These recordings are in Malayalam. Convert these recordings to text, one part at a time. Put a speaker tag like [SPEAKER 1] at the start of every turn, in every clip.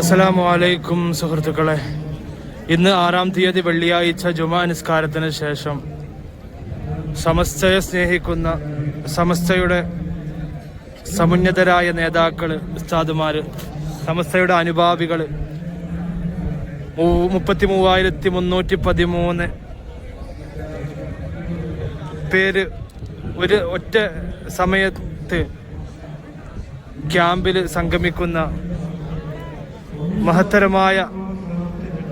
[SPEAKER 1] അസ്സലാമു അലൈക്കും സുഹൃത്തുക്കളെ. ഇന്ന് ആറാം തീയതി വെള്ളിയാഴ്ച ജുമാ നിസ്കാരത്തിന് ശേഷം സമസ്തയെ സ്നേഹിക്കുന്ന സമസ്തയുടെ സമുന്നതരായ നേതാക്കൾ ഉസ്താദുമാര് സമസ്തയുടെ അനുഭാവികൾ മുപ്പത്തി മൂവായിരത്തി മുന്നൂറ്റി പതിമൂന്ന് പേര് ഒരു ഒറ്റ സമയത്ത് ക്യാമ്പിൽ സംഗമിക്കുന്ന മഹത്തരമായ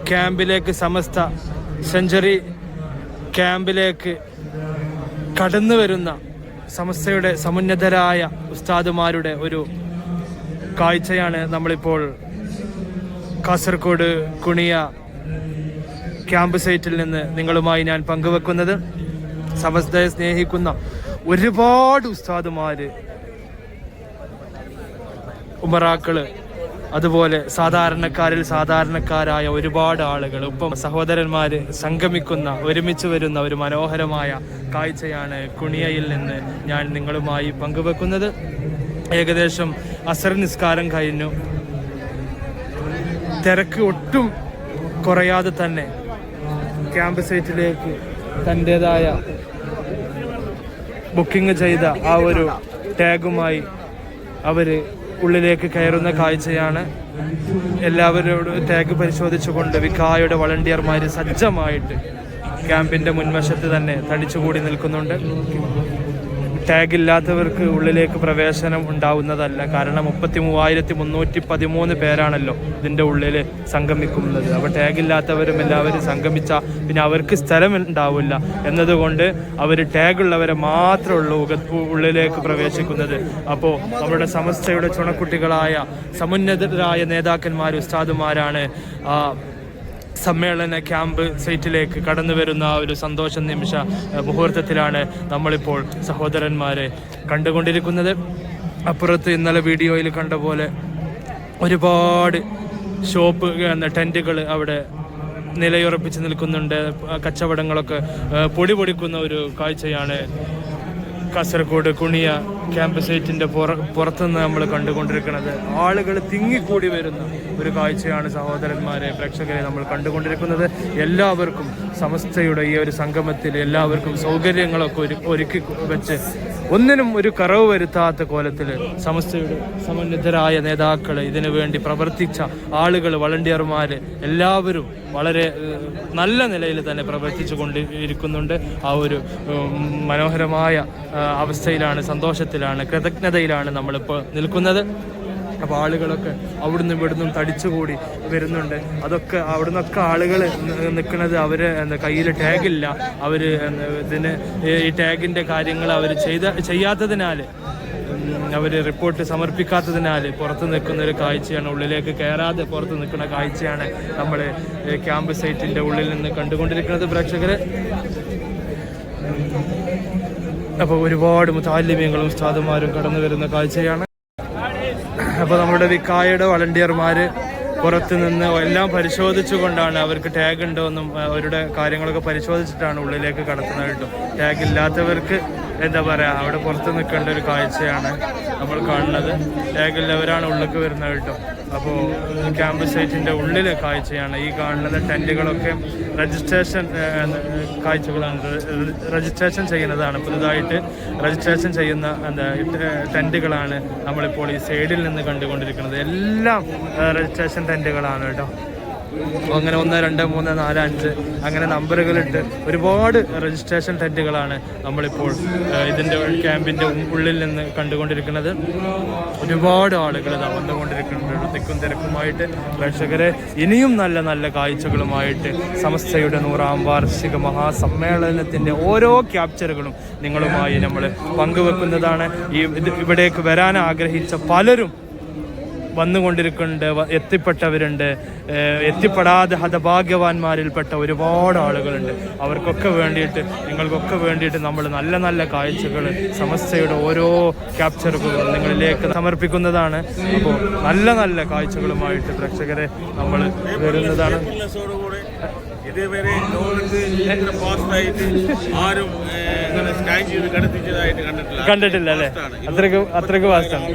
[SPEAKER 1] ക്യാമ്പിലേക്ക് സമസ്ത സെഞ്ചുറി ക്യാമ്പിലേക്ക് കടന്നു വരുന്ന സമസ്തയുടെ സമുന്നതരായ ഉസ്താദുമാരുടെ ഒരു കാഴ്ചയാണ് നമ്മളിപ്പോൾ കാസർഗോഡ് കുണിയ ക്യാമ്പ് സൈറ്റിൽ നിന്ന് നിങ്ങളുമായി ഞാൻ പങ്കുവെക്കുന്നത്. സമസ്തയെ സ്നേഹിക്കുന്ന ഒരുപാട് ഉസ്താദുമാര് ഉമറാക്കൾ അതുപോലെ സാധാരണക്കാരിൽ സാധാരണക്കാരായ ഒരുപാട് ആളുകൾ ഒപ്പം സഹോദരന്മാര് സംഗമിക്കുന്ന ഒരുമിച്ച് വരുന്ന ഒരു മനോഹരമായ കാഴ്ചയാണ് കുണിയയിൽ നിന്ന് ഞാൻ നിങ്ങളുമായി പങ്കുവെക്കുന്നത്. ഏകദേശം അസർ നിസ്കാരം കഴിഞ്ഞു. തിരക്ക് ഒട്ടും കുറയാതെ തന്നെ ക്യാമ്പ് സൈറ്റിലേക്ക് തന്റെതായ ബുക്കിംഗ് ചെയ്ത ആ ഒരു ടാഗുമായി അവർ ഉള്ളിലേക്ക് കയറുന്ന കാഴ്ചയാണ്. എല്ലാവരോടും ടാഗ് പരിശോധിച്ചുകൊണ്ട് വിക്കായുടെ വളണ്ടിയർമാർ സജ്ജമായിട്ട് ക്യാമ്പിന്റെ മുൻവശത്ത് തന്നെ തടിച്ചുകൂടി നിൽക്കുന്നുണ്ട്. ടാഗ് ഇല്ലാത്തവർക്ക് ഉള്ളിലേക്ക് പ്രവേശനം ഉണ്ടാവുന്നതല്ല. കാരണം മുപ്പത്തി മൂവായിരത്തി മുന്നൂറ്റി പതിമൂന്ന് പേരാണല്ലോ ഇതിന്റെ ഉള്ളിൽ സംഗമിക്കുന്നത്. അപ്പോൾ ടാഗ് ഇല്ലാത്തവരും എല്ലാവരും സംഗമിച്ച പിന്നെ അവർക്ക് സ്ഥലം ഉണ്ടാവില്ല. എന്നതുകൊണ്ട് അവർ ടാഗ് ഉള്ളവരെ മാത്രമേ ഉള്ളൂ ഉള്ളിലേക്ക് പ്രവേശിക്കുന്നത്. അപ്പോൾ നമ്മുടെ സമസ്തയുടെ ചുണക്കുട്ടികളായ സമുന്നതരായ നേതാക്കന്മാർ ഉസ്താദുമാരാണ്. സമ്മേളന ക്യാമ്പ് സൈറ്റിലേക്ക് കടന്നു വരുന്ന ആ ഒരു സന്തോഷ നിമിഷ മുഹൂർത്തത്തിലാണ് നമ്മളിപ്പോൾ സഹോദരന്മാരെ കണ്ടുകൊണ്ടിരിക്കുന്നത്. അപ്പുറത്ത് ഇന്നലെ വീഡിയോയിൽ കണ്ട പോലെ ഒരുപാട് ഷോപ്പ് ടെന്റുകൾ അവിടെ നിലയുറപ്പിച്ച് നിൽക്കുന്നുണ്ട്. കച്ചവടങ്ങളൊക്കെ പൊടി പൊടിക്കുന്ന ഒരു കാഴ്ചയാണ് കാസർഗോഡ് കുണിയ ക്യാമ്പ് സൈറ്റിന്റെ പുറ പുറത്തുനിന്ന് നമ്മൾ കണ്ടുകൊണ്ടിരിക്കുന്നത്. ആളുകൾ തിങ്ങിക്കൂടി വരുന്ന ഒരു കാഴ്ചയാണ് സഹോദരന്മാരെ പ്രേക്ഷകരെ നമ്മൾ കണ്ടുകൊണ്ടിരിക്കുന്നത്. എല്ലാവർക്കും സമസ്തയുടെ ഈ ഒരു സംഗമത്തിൽ എല്ലാവർക്കും സൗകര്യങ്ങളൊക്കെ ഒരു ഒരുക്കി വെച്ച് ഒന്നിനും ഒരു കറവ് വരുത്താത്ത കോലത്തിൽ സമസ്തയുടെ സമന്വിതരായ നേതാക്കൾ ഇതിനു വേണ്ടി പ്രവർത്തിച്ച ആളുകൾ വളണ്ടിയർമാർ എല്ലാവരും വളരെ നല്ല നിലയിൽ തന്നെ പ്രവർത്തിച്ചു കൊണ്ട് ഇരിക്കുന്നുണ്ട് ആ ഒരു മനോഹരമായ അവസ്ഥയിലാണ് സന്തോഷത്തിലാണ് കൃതജ്ഞതയിലാണ് നമ്മളിപ്പോൾ നിൽക്കുന്നത്. അപ്പോൾ ആളുകളൊക്കെ അവിടുന്ന് ഇവിടുന്നും തടിച്ചുകൂടി വരുന്നുണ്ട്. അതൊക്കെ അവിടുന്നൊക്കെ ആളുകൾ നിൽക്കുന്നത് അവർ എന്താ കയ്യിൽ ടാഗില്ല. അവർ ഇതിന് ഈ ടാഗിന്റെ കാര്യങ്ങൾ അവർ ചെയ്ത ചെയ്യാത്തതിനാൽ അവർ റിപ്പോർട്ട് സമർപ്പിക്കാത്തതിനാൽ പുറത്ത് നിൽക്കുന്ന ഒരു കാഴ്ചയാണ്. ഉള്ളിലേക്ക് കയറാതെ പുറത്ത് നിൽക്കുന്ന കാഴ്ചയാണ് നമ്മൾ ക്യാമ്പ് സൈറ്റിന്റെ ഉള്ളിൽ നിന്ന് കണ്ടുകൊണ്ടിരിക്കുന്നത് പ്രേക്ഷകർ അപ്പോൾ ഒരുപാട് താല്യമ്യങ്ങളും സ്ഥാതുമാരും കടന്നു വരുന്ന കാഴ്ചയാണ്. അപ്പോൾ നമ്മുടെ വിക്കായുടെ വളണ്ടിയർമാർ പുറത്ത് നിന്ന് എല്ലാം പരിശോധിച്ചുകൊണ്ടാണ് അവർക്ക് ടാഗ് ഉണ്ടോ എന്നും അവരുടെ കാര്യങ്ങളൊക്കെ പരിശോധിച്ചിട്ടാണ് ഉള്ളിലേക്ക് കടത്തുന്നത് ടാഗ് ഇല്ലാത്തവർക്ക് എന്താ പറയാ അവിടെ പുറത്ത് നിൽക്കേണ്ട ഒരു കാഴ്ചയാണ് നമ്മൾ കാണുന്നത്. ഏകല്ലവരാണ് ഉള്ളിലേക്ക് വരുന്നത് കേട്ടോ. അപ്പോൾ ക്യാമ്പസ് സൈറ്റിന്റെ ഉള്ളിലെ കാഴ്ചയാണ്. ഈ കാണുന്ന ടെന്റുകളൊക്കെ രജിസ്ട്രേഷൻ കാഴ്ചകളാണ്. രജിസ്ട്രേഷൻ ചെയ്യുന്നതാണ്. പുതുതായിട്ട് രജിസ്ട്രേഷൻ ചെയ്യുന്ന എന്താ ടെന്റുകളാണ് നമ്മളിപ്പോൾ ഈ സൈഡിൽ നിന്ന് കണ്ടുകൊണ്ടിരിക്കുന്നത്. എല്ലാം രജിസ്ട്രേഷൻ ടെന്റുകളാണ് കേട്ടോ. അങ്ങനെ ഒന്ന് രണ്ട് മൂന്ന് നാല് അഞ്ച് അങ്ങനെ നമ്പറുകളിട്ട് ഒരുപാട് രജിസ്ട്രേഷൻ ടെന്റുകളാണ് നമ്മളിപ്പോൾ ഇതിന്റെ ക്യാമ്പിന്റെ ഉള്ളിൽ നിന്ന് കണ്ടുകൊണ്ടിരിക്കുന്നത്. ഒരുപാട് ആളുകൾ വന്നുകൊണ്ടിരിക്കുന്നുണ്ട്. തിക്കും തിരക്കുമായിട്ട് പ്രേക്ഷകരെ ഇനിയും നല്ല നല്ല കാഴ്ചകളുമായിട്ട് സമസ്തയുടെ നൂറാം വാർഷിക മഹാസമ്മേളനത്തിന്റെ ഓരോ ക്യാപ്ചറുകളും നിങ്ങളുമായി നമ്മൾ പങ്കുവെക്കുന്നതാണ്. ഈ ഇവിടേക്ക് വരാൻ ആഗ്രഹിച്ച പലരും വന്നുകൊണ്ടിരിക്കുന്നുണ്ട് എത്തിപ്പെട്ടവരുണ്ട്. എത്തിപ്പെടാതെ ഹതഭാഗ്യവാന്മാരിൽപ്പെട്ട ഒരുപാട് ആളുകളുണ്ട്. അവർക്കൊക്കെ വേണ്ടിയിട്ട് നിങ്ങൾക്കൊക്കെ വേണ്ടിയിട്ട് നമ്മൾ നല്ല നല്ല കാഴ്ചകൾ സമസ്തയുടെ ഓരോ ക്യാപ്ചറുകളും നിങ്ങളിലേക്ക് സമർപ്പിക്കുന്നതാണ്. അപ്പോൾ നല്ല നല്ല കാഴ്ചകളുമായിട്ട് പ്രേക്ഷകരെ നമ്മൾ വരുന്നതാണ്.
[SPEAKER 2] ഇതേവരെ ലോകത്ത് ഇത്ര ഫാസ്റ്റ് ആയിട്ട് ആരും ഇങ്ങനെ സ്കാൻ ചെയ്ത് കടത്തിച്ചതായിട്ട് കണ്ടിട്ടില്ല.
[SPEAKER 1] കണ്ടിട്ടില്ല അല്ലേ. അത്രയ്ക്ക് അത്രയ്ക്ക് വാസ്റ്റാണ്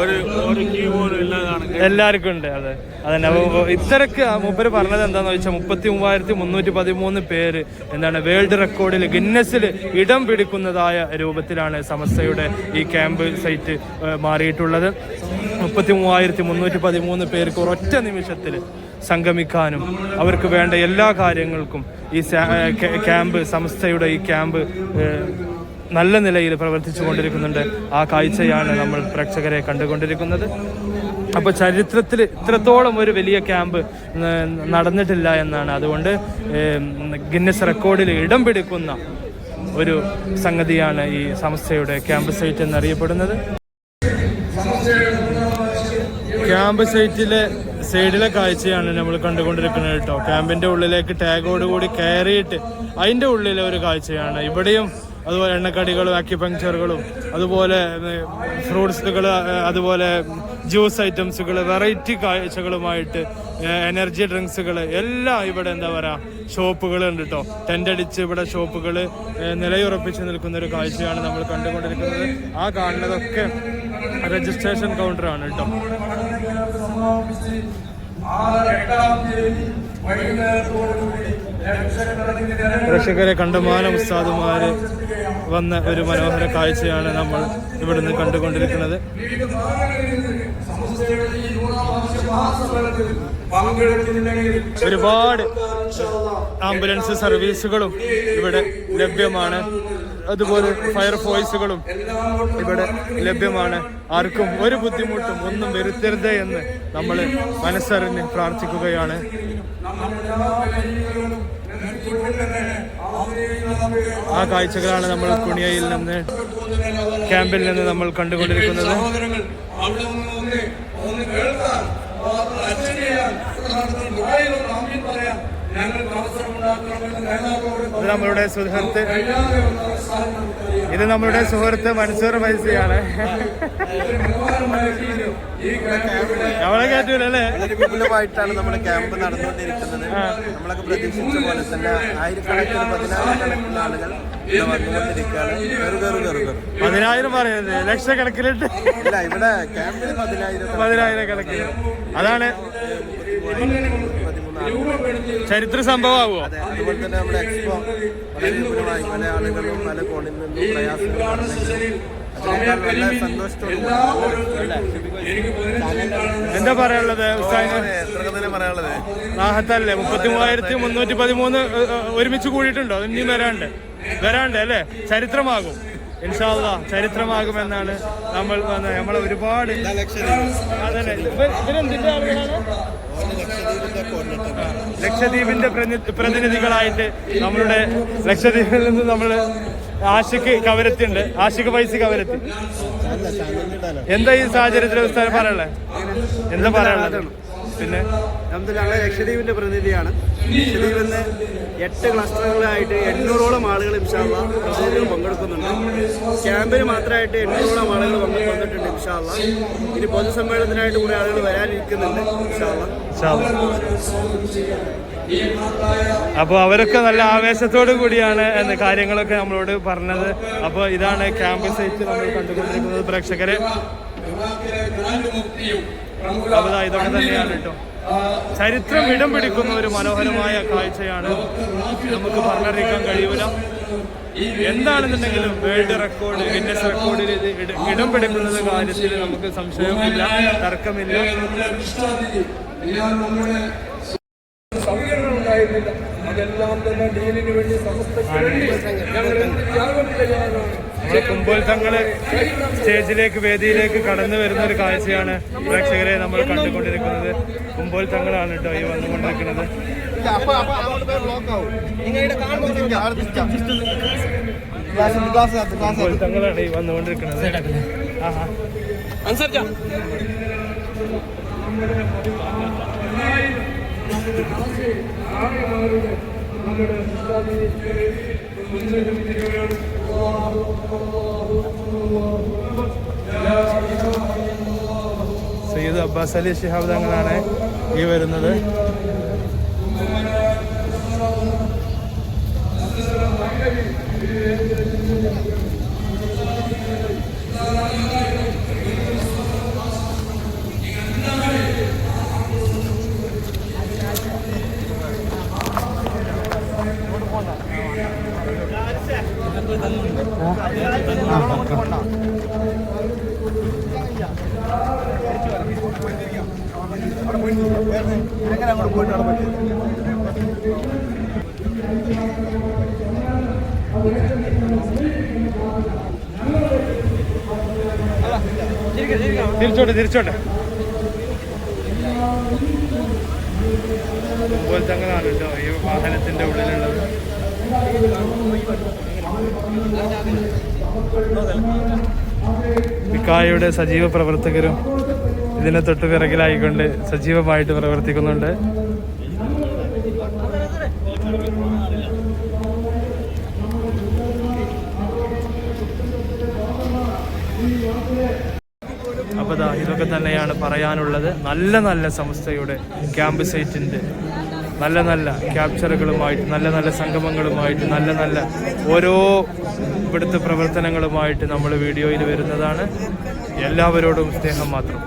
[SPEAKER 2] ഒരു ഒരു ക്യൂ പോലും ഇല്ലാതാണ്.
[SPEAKER 1] എല്ലാവർക്കും ഉണ്ട് അതെ. അതന്നെ. ഇത്രക്ക് മൂപ്പര് പറഞ്ഞത് എന്താന്ന് വെച്ചാൽ മുപ്പത്തി മൂവായിരത്തി മുന്നൂറ്റി പതിമൂന്ന് പേര് എന്താണ് വേൾഡ് റെക്കോർഡിൽ ഗിന്നസിൽ ഇടം പിടിക്കുന്നതായ രൂപത്തിലാണ് സമസ്തയുടെ ഈ ക്യാമ്പ് സൈറ്റ് മാറിയിട്ടുള്ളത്. മുപ്പത്തി മൂവായിരത്തി മുന്നൂറ്റി പതിമൂന്ന് പേർക്ക് ഒരൊറ്റ നിമിഷത്തിൽ സംഗമിക്കാനും അവർക്ക് വേണ്ട എല്ലാ കാര്യങ്ങൾക്കും ഈ ക്യാമ്പ് സംസ്ഥയുടെ ഈ ക്യാമ്പ് നല്ല നിലയിൽ പ്രവർത്തിച്ചു കൊണ്ടിരിക്കുന്നുണ്ട്. ആ കാഴ്ചയാണ് നമ്മൾ പ്രേക്ഷകരെ കണ്ടുകൊണ്ടിരിക്കുന്നത്. അപ്പോൾ ചരിത്രത്തിൽ ഇത്രത്തോളം ഒരു വലിയ ക്യാമ്പ് നടന്നിട്ടില്ല എന്നാണ്. അതുകൊണ്ട് ഗിന്നസ് റെക്കോർഡിൽ ഇടം പിടിക്കുന്ന ഒരു സംഗതിയാണ് ഈ സംസ്ഥയുടെ ക്യാമ്പ് സൈറ്റ് എന്നറിയപ്പെടുന്നത്. ക്യാമ്പ് സൈറ്റിലെ സൈഡിലെ കാഴ്ചയാണ് നമ്മൾ കണ്ടുകൊണ്ടിരിക്കുന്നത് കേട്ടോ. ക്യാമ്പിന്റെ ഉള്ളിലേക്ക് ടാഗോട് കൂടി കയറിയിട്ട് അതിന്റെ ഉള്ളിലെ ഒരു കാഴ്ചയാണ്. ഇവിടെയും അതുപോലെ എണ്ണക്കടികളും അക്യുപങ്ക്ചറുകളും അതുപോലെ ഫ്രൂട്ട്സുകൾ അതുപോലെ ജ്യൂസ് ഐറ്റംസുകൾ വെറൈറ്റി കാഴ്ചകളുമായിട്ട് എനർജി ഡ്രിങ്ക്സുകൾ എല്ലാം ഇവിടെ എന്താ പറയുക ഷോപ്പുകൾ ഉണ്ട് കേട്ടോ. ടെന്റ് അടിച്ച് ഇവിടെ ഷോപ്പുകൾ നിലയുറപ്പിച്ച് നിൽക്കുന്ന ഒരു കാഴ്ചയാണ് നമ്മൾ കണ്ടുകൊണ്ടിരിക്കുന്നത്. ആ കാണുന്നതൊക്കെ രജിസ്ട്രേഷൻ കൗണ്ടറാണ് കേട്ടോ. പ്രേക്ഷകരെ കണ്ടമാനം ഉസ്താദുമാര് വന്ന ഒരു മനോഹര കാഴ്ചയാണ് നമ്മൾ ഇവിടുന്ന് കണ്ടുകൊണ്ടിരിക്കുന്നത്. ഒരുപാട് ആംബുലൻസ് സർവീസുകളും ഇവിടെ ലഭ്യമാണ്. അതുപോലെ ഫയർ ഫോഴ്സുകളും ഇവിടെ ലഭ്യമാണ്. ആർക്കും ഒരു ബുദ്ധിമുട്ടും ഒന്നും വരുത്തരുത് എന്ന് നമ്മൾ മനസ്സറിഞ്ഞ് പ്രാർത്ഥിക്കുകയാണ്. ആ കാഴ്ചകളാണ് നമ്മൾ കുണിയയിൽ നിന്ന് ക്യാമ്പിൽ നിന്ന് നമ്മൾ കണ്ടുകൊണ്ടിരിക്കുന്നത്.
[SPEAKER 3] സഹോദരങ്ങൾ
[SPEAKER 1] ഇത് നമ്മളുടെ സുഹൃത്ത്. ഇത് നമ്മളുടെ സുഹൃത്ത് മൻസൂർ ഫൈസിയാണ്.
[SPEAKER 3] ക്യാമ്പിലെ
[SPEAKER 1] നമ്മളെ കയറ്റൂലല്ലേ
[SPEAKER 4] വിപുലമായിട്ടാണ് നമ്മുടെ ക്യാമ്പ് നടന്നുകൊണ്ടിരിക്കുന്നത്. നമ്മളൊക്കെ പ്രതീക്ഷിച്ച പോലെ തന്നെ ആയിരക്കണക്കിന് പതിനായിരക്കണക്കിന് ആളുകൾ
[SPEAKER 1] പതിനായിരം പറയുന്നത്. ലക്ഷക്കണക്കിലിട്ട്
[SPEAKER 4] ഇല്ല ഇവിടെ ക്യാമ്പിൽ പതിനായിരം.
[SPEAKER 1] പതിനായിരം കണക്കിന് അതാണ് ചരിത്ര സംഭവമാവോ
[SPEAKER 4] അതുപോലെ തന്നെ നമ്മുടെ എക്സ്പോ വളരെ വിപുലമായി പല ആളുകളും പല കോണിൽ നിന്നും നല്ല സന്തോഷത്തോടും
[SPEAKER 1] എന്താ പറയാനുള്ളത്
[SPEAKER 4] പറയാനുള്ളത്?
[SPEAKER 1] റാഹത്തല്ലേ മുപ്പത്തി മൂവായിരത്തി മുന്നൂറ്റി പതിമൂന്ന് ഒരുമിച്ച് കൂടിയിട്ടുണ്ടോ? അത് ഇനിയും വരാണ്ട്. വരാണ്ട് അല്ലേ? ചരിത്രമാകും. ഇൻഷാല്ല ചരിത്രമാകുമെന്നാണ് നമ്മൾ നമ്മളെ ഒരുപാട് അതല്ലേ. ഇവ- ഇവരെന്തിന്റെ ആളുകളാണ്? ലക്ഷദ്വീപിന്റെ പ്രതിനിധികളായിട്ട് നമ്മളുടെ ലക്ഷദ്വീപിൽ നിന്ന് നമ്മൾ ആഷിക്ക് കവരത്തിണ്ട് ആഷിക്ക് പൈസ കവരത്തി. എന്താ ഈ സാഹചര്യത്തിൽ പറയാനുള്ളത്? എന്താ പറയാനുള്ളത്? പിന്നെ
[SPEAKER 5] നമുക്ക് ഞങ്ങൾ ലക്ഷദ്വീപിന്റെ പ്രതിനിധിയാണ്. ലക്ഷദ്വീപിൽ നിന്ന് എട്ട് ക്ലസ്റ്ററുകളായിട്ട് എണ്ണൂറോളം ആളുകൾ ഇൻഷാള്ള പ്രതിനിധികൾ പങ്കെടുക്കുന്നുണ്ട്. ക്യാമ്പിന് മാത്രമായിട്ട് എണ്ണൂറോളം ആളുകൾ പങ്കെ- വന്നിട്ടുണ്ട് ഇൻഷാള്ള ഇനി പൊതുസമ്മേളനത്തിനായിട്ട് കുറേ ആളുകൾ വരാനിരിക്കുന്നുണ്ട് ഇൻഷാള്ള
[SPEAKER 1] അപ്പോൾ അവരൊക്കെ നല്ല ആവേശത്തോടു കൂടിയാണ് എന്ന കാര്യങ്ങളൊക്കെ നമ്മളോട് പറഞ്ഞത്. അപ്പോൾ ഇതാണ് ക്യാമ്പ് സൈറ്റ് നമ്മൾ കണ്ടുകൊണ്ടിരിക്കുന്നത്. പ്രേക്ഷകരെ. ദാ ഇതൊക്കെ തന്നെയാണ് കേട്ടോ. ചരിത്രം ഇടം പിടിക്കുന്ന ഒരു മനോഹരമായ കാഴ്ചയാണ് നമുക്ക് പറഞ്ഞറിയിക്കാൻ കഴിയൂല. എന്താണെന്നുണ്ടെങ്കിലും വേൾഡ് റെക്കോർഡ് ഗിന്നസ് റെക്കോർഡിൽ ഇട- പിടിക്കുന്നത് കാര്യത്തിൽ നമുക്ക് സംശയമില്ല തർക്കമില്ല.
[SPEAKER 3] അതെല്ലാം തന്നെ ഡീലിന് വേണ്ടി സമസ്തയ്ക്ക് വേണ്ടി ഞങ്ങൾ
[SPEAKER 1] നമ്മുടെ കുമ്പോത്സവങ്ങൾ സ്റ്റേജിലേക്ക് വേദിയിലേക്ക് കടന്നു വരുന്ന ഒരു കാഴ്ചയാണ് പ്രേക്ഷകരെ നമ്മൾ കണ്ടുകൊണ്ടിരിക്കുന്നത്. കുമ്പോത്സവങ്ങളാണ് കേട്ടോ ഈ വന്നുകൊണ്ടിരിക്കുന്നത്. കുമ്പോത്സവങ്ങളാണ് ഈ വന്നുകൊണ്ടിരിക്കുന്നത്. ആഹാ. സയ്യിദ് അബ്ബാസ് അലി ഷിഹാബ് തങ്ങളാണ് ഈ വരുന്നത്. തിരിച്ചോട്ടെ തിരിച്ചോട്ടെ. പോലത്തെ അങ്ങനെയാണ് കേട്ടോ ഈ വാഹനത്തിന്റെ ഉള്ളിലുള്ളത്. വിക്കായയുടെ സജീവ പ്രവർത്തകരും ഇതിനെ തൊട്ട് പിറകിലായിക്കൊണ്ട് സജീവമായിട്ട് പ്രവർത്തിക്കുന്നുണ്ട്. അപ്പോൾ ഇതൊക്കെ തന്നെയാണ് പറയാനുള്ളത്. നല്ല നല്ല സംസ്ഥയുടെ ക്യാമ്പ് സൈറ്റിന്റെ നല്ല നല്ല ക്യാപ്ചറുകളുമായിട്ട് നല്ല നല്ല സംഗമങ്ങളുമായിട്ട് നല്ല നല്ല ഓരോ ഇവിടുത്തെ പ്രവർത്തനങ്ങളുമായിട്ട് നമ്മൾ വീഡിയോയിൽ വരുന്നതാണ്. എല്ലാവരോടും സ്നേഹം മാത്രം.